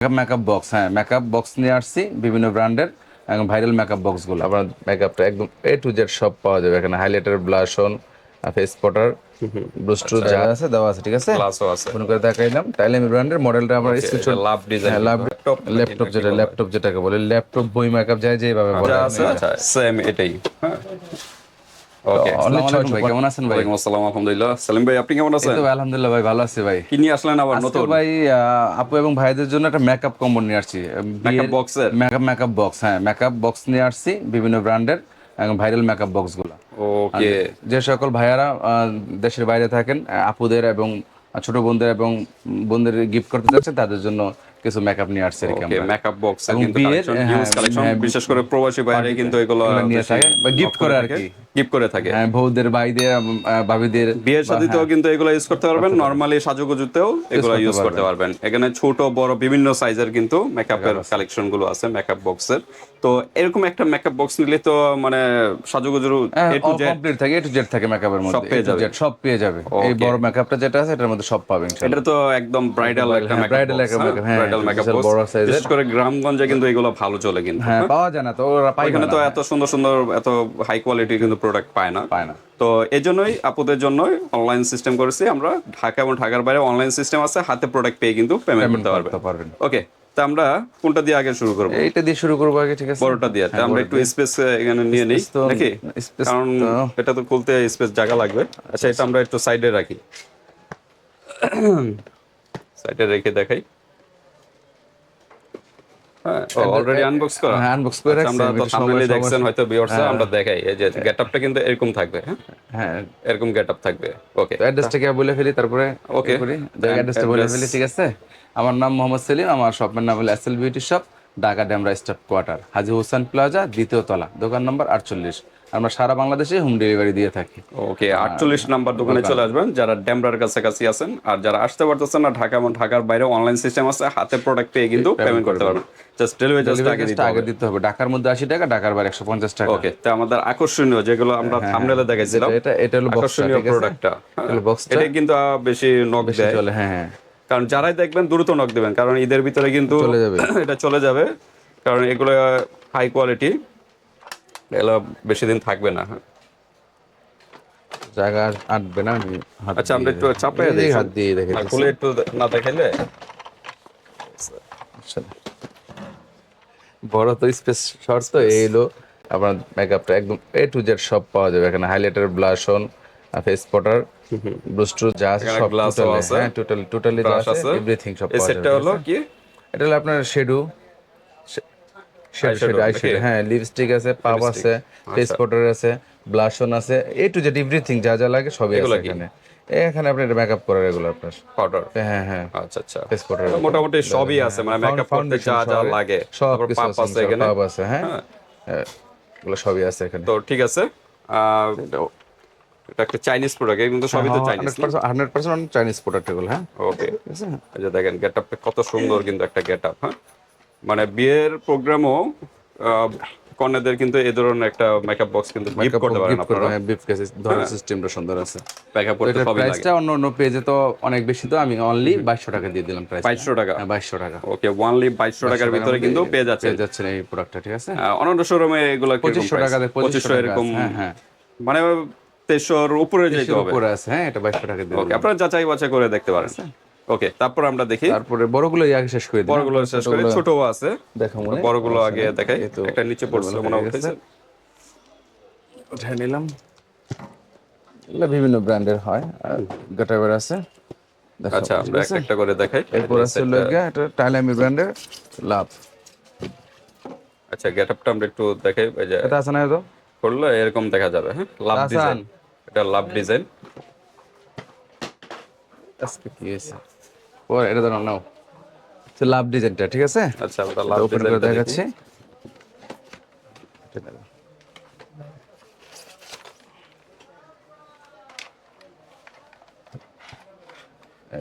Makeup makeup box হ্যাঁ makeup box নিয়ে আসছি বিভিন্ন ব্র্যান্ডের এবং ভাইরাল মেকআপ বক্সগুলো আপনার মেকআপটা একদম এ টু জেড সব পাওয়া যাবে। এখানে highlighter blush on face powder ব্রুস্টু যা আছে দেওয়া আছে ঠিক আছে? গ্লাসও আছে। ফোন করে দেখাইলাম। তাইলে আমি ব্র্যান্ডের মডেলটা আমার screenshot love design love laptop যেটা ল্যাপটপ যেটাকে বলে ল্যাপটপ বই মেকআপ যায় যেভাবে বলে আছে আচ্ছা সেম এটাই। হ্যাঁ। কেমন আছেন ভাই? ওয়ালাইকুম আসসালাম আলহামদুলিল্লাহ। সালিম ভাই আপনি কেমন আছেন? আলহামদুলিল্লাহ ভাই ভালো আছি ভাই। কি নিয়ে আসলেন আবার নতুন? ভাই আপু এবং ভাইদের জন্য একটা মেকআপ কম্বো নিয়ে আসছি। মেকআপ বক্সের মেকআপ মেকআপ বক্স হ্যাঁ মেকআপ বক্স নিয়ে আসছি বিভিন্ন ব্র্যান্ডের এবং ভাইরাল মেকআপ বক্সগুলো ওকে যে সকল ভাইয়ারা দেশের বাইরে থাকেন আপুদের এবং ছোট বোনদের এবং বোনদের গিফট করতে যাচ্ছেন তাদের জন্য কিছু মেকআপ নিয়ে আসছে আর কি ওকে মেকআপ বক্স কিন্তু কালেকশন হ্যাঁ, হিউজ কালেকশন হ্যাঁ, বিশেষ করে প্রবাসী বাইরে কিন্তু এগুলো নিয়ে থাকে বা gift করে আর কি। গিফট করে থাকে। হ্যাঁ বউদের ভাইদের ভাবিদের বিয়ের সাথেও কিন্তু এগুলো ইউজ করতে পারবেন নরমালি সাজুগুজুতেও এগুলো ইউজ করতে পারবেন। এখানে ছোট বড় বিভিন্ন সাইজের কিন্তু মেকআপের কালেকশনগুলো আছে মেকআপ বক্সের তো এরকম একটা মেকআপ বক্স নিলে তো মানে সাজুগুজুর এ টু জেড কমপ্লিট থাকে এ টু জেড থাকে মেকআপের মধ্যে পেয়ে যাবে। সব পেয়ে যাবে। এই বড় মেকআপটা যেটা আছে এটার মধ্যে সব পাবেন এটা তো একদম ব্রাইডাল একটা হ্যাঁ, মেকআপ হ্যাঁ, মেকআপ বক্স বড় বিশেষ করে গ্রামগঞ্জে কিন্তু এগুলো ভালো চলে কিন্তু হ্যাঁ পাওয়া যায় না তো ওরা পাইবে এখানে তো এত সুন্দর সুন্দর এত হাই কোয়ালিটির কিন্তু প্রোডাক্ট পায় না। পায় না। তো এই জন্যই আপুদের জন্যই অনলাইন সিস্টেম করেছি আমরা। ঢাকা এবং ঢাকার বাইরে অনলাইন সিস্টেম আছে হাতে প্রোডাক্ট পেয়ে কিন্তু পেমেন্ট করতে পারবে। পারবেন। ওকে তা আমরা কোনটা দিয়ে আগে শুরু করব? এইটা দিয়ে শুরু করব আগে ঠিক আছে? বড়টা দিয়ে তা আমরা একটু স্পেস এখানে নিয়ে নিই তো- নাকি? কারণ এটা তো খুলতে স্পেস জায়গা লাগবে। আচ্ছা এটা আমরা একটু সাইডে রাখি। সাইডে রেখে দেখাই। হ্যাঁ অলরেডি আনবক্স করা? হ্যাঁ আনবক্স করে আচ্ছা, রাখছি আমরা তো সামনে দেখছেন হয়তো ভিউয়ার্স আমরা দেখাই। এই যে গেটআপটা কিন্তু এরকম থাকবে হ্যাঁ? হ্যাঁ। এরকম গেটআপ থাকবে ওকে তো অ্যাড্রেসটা কি বলে ফেলি তারপরে ওকে অ্যাড্রেসটা বলে ফেলি ঠিক আছে? আমার নাম মোহাম্মদ সেলিম আমার শপের নাম হলো SL beauty shop Dhaka Demra staff quarter Haji Hossain plaza দ্বিতীয় তলা দোকান নম্বর আটচল্লিশ। আমরা সারা বাংলাদেশে হোম ডেলিভারি দিয়ে থাকি। ওকে আটচল্লিশ নাম্বার দোকানে চলে আসবেন যারা ড্যামরার কাছাকাছি আছেন আর যারা আসতে পারতেছেন না ঢাকা এবং ঢাকার বাইরে অনলাইন সিস্টেম আছে হাতে প্রোডাক্ট পেয়ে কিন্তু পেমেন্ট করতে পারবেন। জাস্ট ডেলিভারি আগে দিতে হবে। ঢাকার মধ্যে আশি টাকা ঢাকার বাইরে একশো পঞ্চাশ টাকা। ওকে তো আমাদের আকর্ষণীয় যেগুলো আমরা থামনেলে দেখাইছিলাম এটা এটা হলো আকর্ষণীয় প্রোডাক্টটা এটা কিন্তু বেশি নক দেয়। চলে হ্যাঁ হ্যাঁ। কারণ যারাই দেখবেন দ্রুত নক দেবেন কারণ ঈদের ভিতরে কিন্তু এটা চলে যাবে কারণ এগুলো হাই কোয়ালিটি এগুলো বেশি দিন থাকবে না। জায়গা আটবে না আচ্ছা আমরা একটু চাপে দেখি। হাত দিয়ে দেখে খুলে একটু না দেখাইলে? বড় তো স্পেস শর্টস তো এই হলো আপনার মেকআপটা একদম এ টু জেড সব পাওয়া যাবে। এখানে highlighter blush on face powder ব্রুস্টু যা আছে সব টোটালি আছে। হ্যাঁ টোটাল টোটালি যা আছে। এভরিথিং সব এই সেটটা হলো কি? এটা হলো আপনার শেডো হ্যাঁ লিপস্টিক আছে পাপ আছে ফেস আচ্ছা। পটার আছে ব্লাশ অন আছে এ টু জেড এভরিথিং যা যা লাগে সবই আছে এখানে। এখানে আপনি মেকআপ করার এগুলো আপনার পাউডার হ্যাঁ হ্যাঁ আচ্ছা আচ্ছা। ফেস পটার মোটামুটি সবই আছে মানে মেকআপ করতে যা যা লাগে। সব পাপ আছে এখানে। পাপ আছে হ্যাঁ। হ্যাঁ, এগুলো সবই আছে এখানে। তো ঠিক আছে। এটা একটা চাইনিজ প্রোডাক্ট কিন্তু সবই তো Chinese hundred percent Chinese product এগুলো হ্যাঁ। ওকে আছে এই যে দেখেন গেটআপটা কত সুন্দর কিন্তু একটা গেটআপ হ্যাঁ? মানে বিয়ের প্রোগ্রামও কন্যাদের কিন্তু এই ধরনের একটা মেকআপ বক্স কিন্তু গিফট করতে পারেন আপনারা। হ্যাঁ বিফ কেসে ধরনের সিস্টেমটা সুন্দর আছে। মেকআপ করতে সবই লাগে। প্রাইসটা অন্য অন্য পেজে তো অনেক বেশি তো আমি অনলি বাইশশো টাকা দিয়ে দিলাম প্রাইস বাইশশো টাকা? হ্যাঁ বাইশশো টাকা। ওকে ওয়ানলি বাইশশো টাকার ভিতরে কিন্তু পেয়ে যাচ্ছে পেয়ে যাচ্ছেন। এই প্রোডাক্টটা ঠিক আছে? অন্যান্য শোরুমে এগুলো পঁচিশশো টাকা দিয়ে পঁচিশশো পঁচিশশো এরকম হ্যাঁ হ্যাঁ। মানে তেইশশোর উপরে যেতে হবে। উপরে আছে হ্যাঁ এটা বাইশশো টাকা দিয়ে ওকে আপনারা যাচাই বাছাই করে দেখতে পারেন। ওকে তারপর আমরা দেখি। তারপরে বড়গুলো আগে শেষ করে দিই বড়গুলো শেষ করে ছোটও আছে। দেখা মনে আচ্ছা, বড়গুলো আগে দেখাই। একটা নিচে পড়ছে মনে হচ্ছে উঠে নিলাম। এগুলো বিভিন্ন ব্র্যান্ডের হয় আর গাটাবার আছে। আচ্ছা আমরা? একটা একটা করে দেখাই। এরপর আছে হলো গিয়ে এটা টাইলামি ব্র্যান্ডের লাভ। আচ্ছা গেটআপটা আমরা একটু দেখাই। এটা আছে না তো করলে এরকম দেখা যাবে হ্যাঁ? লাভ। ডিজাইন এটা লাভ ডিজাইন আজকে কি হয়েছে ও এটা ধরো নাও। তো লাভ ডিজাইনটা ঠিক আছে? আচ্ছা আমরা লাভ ওপেন করে দেখাচ্ছি।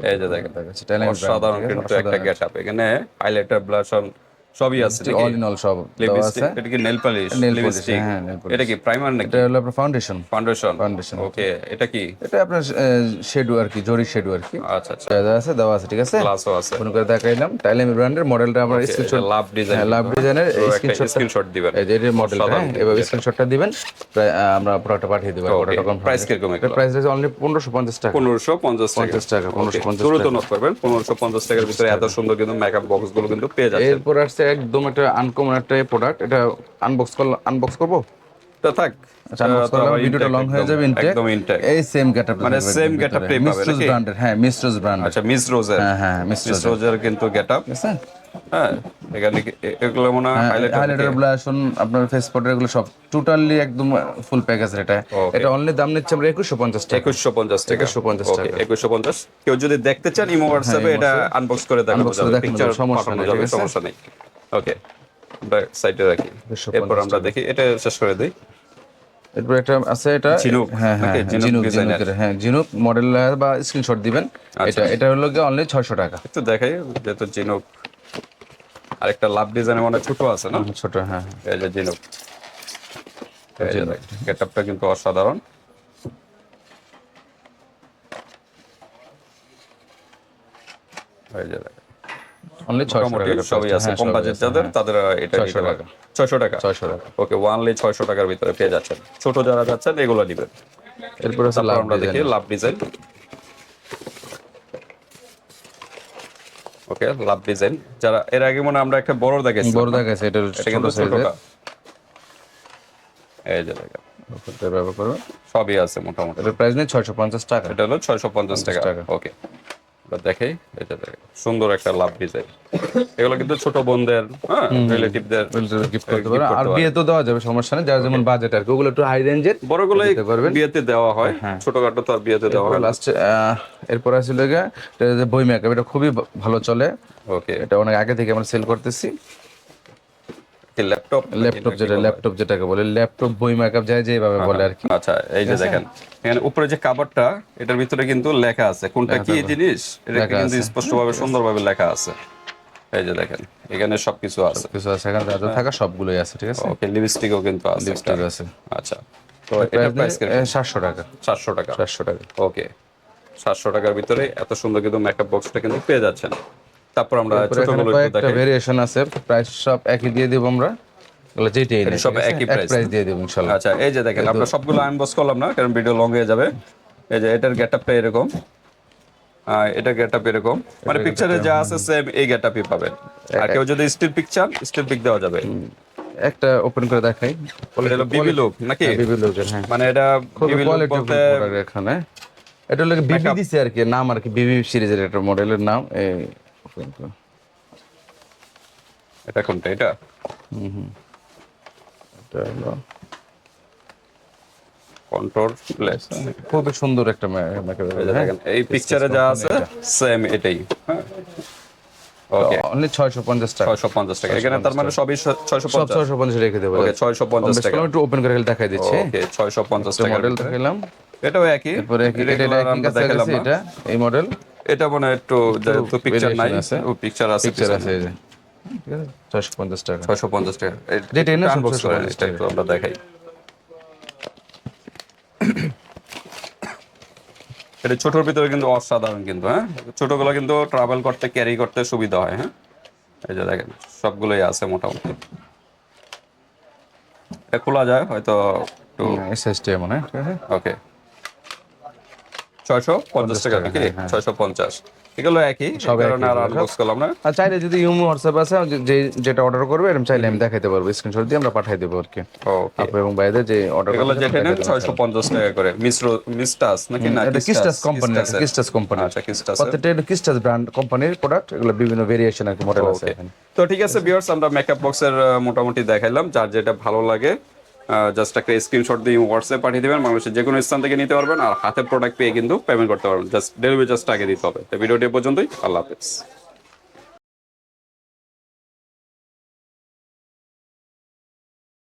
এই যে দেখেন অসাধারণ কিন্তু একটা গেটআপ এখানে হাইলাইটার ব্লাশ সবই আছে? অল ইন অল সব লিপস্টিক এটা কি নেল পলিশ polish, লিপস্টিক হ্যাঁ। এটা কি প্রাইমার নাকি? এটা হলো আপনার ফাউন্ডেশন ফাউন্ডেশন Foundation। ওকে এটা কি? এটা আপনার শেডু আর কি জরি শেডু আর কি আচ্ছা আচ্ছা। দেওয়া আছে দেওয়া আছে ঠিক আছে? গ্লাসও আছে। ফোন করে দেখাইলাম। টাইলেমি ব্র্যান্ডের মডেলটা আমরা স্ক্রিনশট লাভ ডিজাইন লাভ ডিজাইনের স্ক্রিনশট স্ক্রিনশট দিবেন। এই যে এর মডেলটা হ্যাঁ এভাবে স্ক্রিনশটটা দিবেন। প্রায়, আমরা প্রোডাক্টটা পাঠিয়ে দেবো ওটা কম প্রাইস কীরকম এটা প্রাইস রয়েছে অনলি পনেরোশো পঞ্চাশ টাকা। পনেরোশো পঞ্চাশ টাকা পঞ্চাশ টাকা পনেরোশো পঞ্চাশ দ্রুত নোট করবেন পনেরোশো পঞ্চাশ টাকার ভিতরে এত সুন্দর কিন্তু মেকআপ বক্সগুলো কিন্তু পেয়ে যাচ্ছে এরপর আসছে একদম একটা আনকমন একটা প্রোডাক্ট এটা আনবক্স করলাম আনবক্স করব? তা থাক আচ্ছা ভিডিওটা লং হয়ে যাবে ইনটেক একদম ইনটেক এই সেম গেটআপ মানে পাবে মিস্ট্রোজ ব্র্যান্ডের হ্যাঁ ব্র্যান্ড আচ্ছা মিস রোজের হ্যাঁ হ্যাঁ মিস মিস্ট্রোজ রোজের কিন্তু গেটআপ হ্যাঁ এখানে এগুলো মনে হয় হাইলাইটার হাইলাইটার ব্লাশন আপনার ফেস পাউডার এগুলো সব টোটালি একদম ফুল প্যাকেজ এটা। এটা অনলি দাম নিচ্ছে আমরা একুশশো পঞ্চাশ টাকা। একুশশো পঞ্চাশ টাকা। 2150 ওকে একুশশো পঞ্চাশ। কেউ যদি দেখতে চান ইমো হোয়াটসঅ্যাপে এটা আনবক্স করে দেখানো পিকচার পাঠানো যাবে সমস্যা নেই। ওকে আমরা সাইডে রাখি। এরপর আমরা দেখি এটা শেষ করে দিই। এরপর একটা আছে এটা ঝিনুক, হ্যাঁ হ্যাঁ নাকি? ঝিনুক ঝিনুক designer। ঝিনুকের হ্যাঁ ঝিনুক মডেল বা স্ক্রিনশট দিবেন। এটা এটা হলো গিয়ে অনলি ছয়শো টাকা। একটু দেখাই যেহেতু জিনুক আরেকটা লাভ ডিজাইনে মানে ছোট আছে না? ছোট হ্যাঁ এই যে জিনুক গেটআপটা কিন্তু অসাধারণ। এই যে। অনলি মোটামুটি সবই আছে। কম বাজেট যাদের তাদের এটা নিতে পারবে ছয়শো টাকা। ছয়শো টাকা। ওকে ওয়ানলি ছয়শো টাকার ভিতরে পেয়ে যাচ্ছেন। ছোট যারা যাচ্ছেন এগুলো নিবেন। এরপর লাভ আমরা দেখি লাভ ডিজাইন। ওকে লাভ ডিজাইন। যারা এর আগে মনে আমরা একটা বড় দেখেছি বড় এটা কিন্তু ছোটটা। এই যে দেখেন। ব্যবহার করবেন সবই আছে মোটামুটি। এটার প্রাইস নেই ছয়শো পঞ্চাশ টাকা। এটা হলো ছয়শো পঞ্চাশ টাকা। টাকা। দেখাই এটা সুন্দর একটা লাভ ডিজাইন এগুলো কিন্তু ছোট বোনদের হ্যাঁ রিলেটিভদের গিফট করতে পারবেন আর বিয়ে তো দেওয়া যাবে সমস্যা নেই যার যেমন বাজেট আর ওগুলো একটু হাই রেঞ্জের বড়গুলো। বিয়েতে দেওয়া হয় ছোটখাটো তো আর বিয়েতে দেওয়া হয় লাস্ট এরপর আসলে বই মেকআপ এটা খুবই ভালো চলে। ওকে এটা অনেক আগে থেকে আমরা সেল করতেছি। ল্যাপটপ ল্যাপটপ যেটা ল্যাপটপ যেটাকে বলে ল্যাপটপ বই মেকআপ যায় যেভাবে বলে আর কি। আচ্ছা এই যে দেখেন এখানে উপরে যে কাভারটা এটার ভিতরে কিন্তু লেখা আছে। কোনটা কি জিনিস? এটা কিন্তু স্পষ্টভাবে সুন্দরভাবে লেখা আছে। এই যে দেখেন এখানে সবকিছু আছে। কিছু আছে এখানে যা যা থাকা সবগুলোই আছে ঠিক আছে? ওকে লিপস্টিকও কিন্তু আছে। একটা। ঠিক আছে। আচ্ছা। তো এটা প্রাইস সাতশো টাকা। চারশো টাকা। চারশো টাকা। ওকে সাতশো টাকার ভিতরে এত সুন্দর কিন্তু মেকআপ বক্সটা কিন্তু পেয়ে যাচ্ছেন। তারপর আমরা ছোটগুলো একটু দেখাই। ভেরিয়েশন আছে। প্রাইস সব একই দিয়ে দেবো আমরা। এগুলো যেটাই নেই সব একই এক প্রাইস দিয়ে দেবো ইনশাল্লাহ। আচ্ছা এই যে দেখেন আমরা সবগুলো আনবক্স করলাম না কারণ ভিডিও লং হয়ে যাবে। এই যে এটার গেটআপটা এরকম। এটা গেটআপ এরকম। মানে পিকচারে যা আছে সেম এই গেটআপই পাবেন। আর কেউ যদি স্টিল পিকচার স্টিল পিক দেওয়া যাবে। একটা ওপেন করে দেখাই। এটা হলো বিবি লুক নাকি? বিবি লোকের হ্যাঁ। মানে এটা বিবি লুক বলতে এখানে। এটা হলো বিবি দিছে আর কি নাম আর কি বিবি সিরিজের একটা মডেলের নাম। Open করে। এটা কোনটা এটা? এটা হলো কন্ট্রোল প্লেস খুবই সুন্দর একটা দেখেন এই পিকচারে যা আছে সেম এটাই হ্যাঁ? ওকে অনলি পঞ্চাশ টাকা। ছয়শো পঞ্চাশ টাকা। এখানে তার মানে সবই ছয়শো সব পঞ্চাশ ছয়শো পঞ্চাশ রেখে দেবো। ওকে ছয়শো পঞ্চাশ টাকা। একটু ওপেন করে দেখাই দিচ্ছি। ওকে ছয়শো পঞ্চাশ টাকা মডেল দেখাইলাম। এটাও একই। এরপরে এটা একই দেখালাম। এটা এই মডেল এটা মনে হয় একটু যেহেতু পিকচার নাই। ও পিকচার আছে পিকচার আছে এই যে ছয়শো পঞ্চাশ টাকা। ছয়শো পঞ্চাশ টাকা। যেটা এনে আনবক্স ছয়শো এটা একটু আমরা দেখাই। এটা ছোটর ভিতরে কিন্তু অসাধারণ কিন্তু হ্যাঁ? ছোটগুলো কিন্তু ট্রাভেল করতে ক্যারি করতে সুবিধা হয় হ্যাঁ? এই যে দেখেন সবগুলোই আছে মোটামুটি। খোলা যায় হয়তো একটু এসএসটি মনে হয়? ওকে ছয়শো পঞ্চাশ টাকা নাকি ছয়শো পঞ্চাশ। এগুলো একই কারণে আর আনবক্স করলাম না। আর চাইলে যদি ইউমো হোয়াটসঅ্যাপ আছে যে- যেটা অর্ডার করবে এরকম চাইলে আমি দেখাইতে পারব স্ক্রিনশট দিয়ে আমরা পাঠাই দেবো আর কি ওকে এবং বাইরে যে অর্ডার এগুলো যেটা নেন ছয়শো পঞ্চাশ টাকা করে। মিশ্র মিস্টাস নাকি না এটা কিস্টাস কোম্পানি কিস্টাসের? কিস্টাস কোম্পানি আচ্ছা কিস্টাস প্রত্যেকটা এটা কিস্টাস ব্র্যান্ড কোম্পানির প্রোডাক্ট এগুলো বিভিন্ন ভেরিয়েশন আর কি মডেল আছে তো ঠিক আছে ভিউয়ার্স আমরা মেকআপ বক্সের মোটামুটি দেখাইলাম যার যেটা ভালো লাগে। জাস্ট একটা স্ক্রিনশট দিয়ে হোয়াটসঅ্যাপ পাঠিয়ে দেবেন মানুষের যে কোনো স্থান থেকে নিতে পারবেন, আর হাতে প্রোডাক্ট পেয়ে কিন্তু পেমেন্ট করতে পারবেন। জাস্ট ডেলিভারি জাস্ট আগে দিতে হবে। তো ভিডিওটি পর্যন্তই, আল্লাহ হাফেজ।